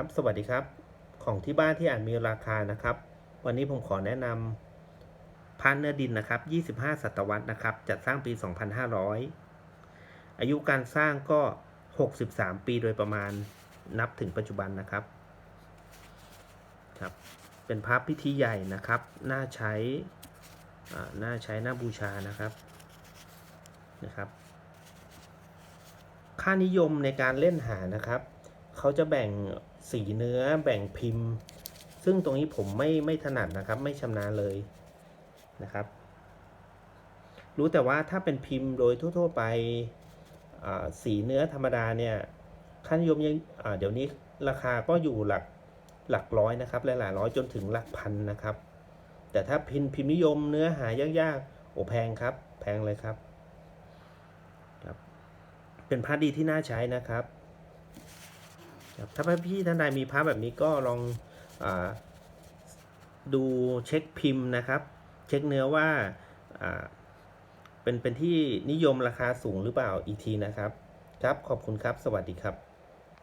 ครับ สวัสดีครับ ของที่บ้านที่อ่านมีราคานะครับ วันนี้ผมขอแนะนำพานเนื้อดินนะครับ 25 ศตวรรษนะครับ จัดสร้างปี 2500 อายุการสร้างก็ 63 ปีโดยประมาณนับถึงปัจจุบันนะครับ ครับ เป็นพระพิธีใหญ่นะครับ น่าใช้อ่าน่าใช้น่าบูชานะครับ นะครับ ค่านิยมในการเล่นหานะครับ เขาจะแบ่งสีเนื้อแบ่งพิมพ์ ซึ่งตรงนี้ผมไม่ไม่ถนัดนะครับ ไม่ชำนาญเลยนะครับ รู้แต่ว่าถ้าเป็นพิมพ์โดยทั่ว ๆ ไปสีเนื้อธรรมดาเนี่ยค่านิยมยังเดี๋ยวนี้ราคาก็อยู่หลักหลักร้อยนะครับหลายๆร้อยจนถึงหลักพันนะครับ แต่ถ้าพิมพ์พิมพ์นิยมเนื้อหายากๆโอ้แพงครับ แพงเลยครับครับ เป็นพระดีที่น่าใช้นะครับ ถ้าพี่ท่านใดมีพระแบบนี้ก็ลองอดูเช็คพิมพ์นะครับ เช็คเนื้อว่าเป็นเป็นที่นิยมราคาสูงหรือเปล่าอีกทีนะครับ ครับขอบคุณครับสวัสดีครับ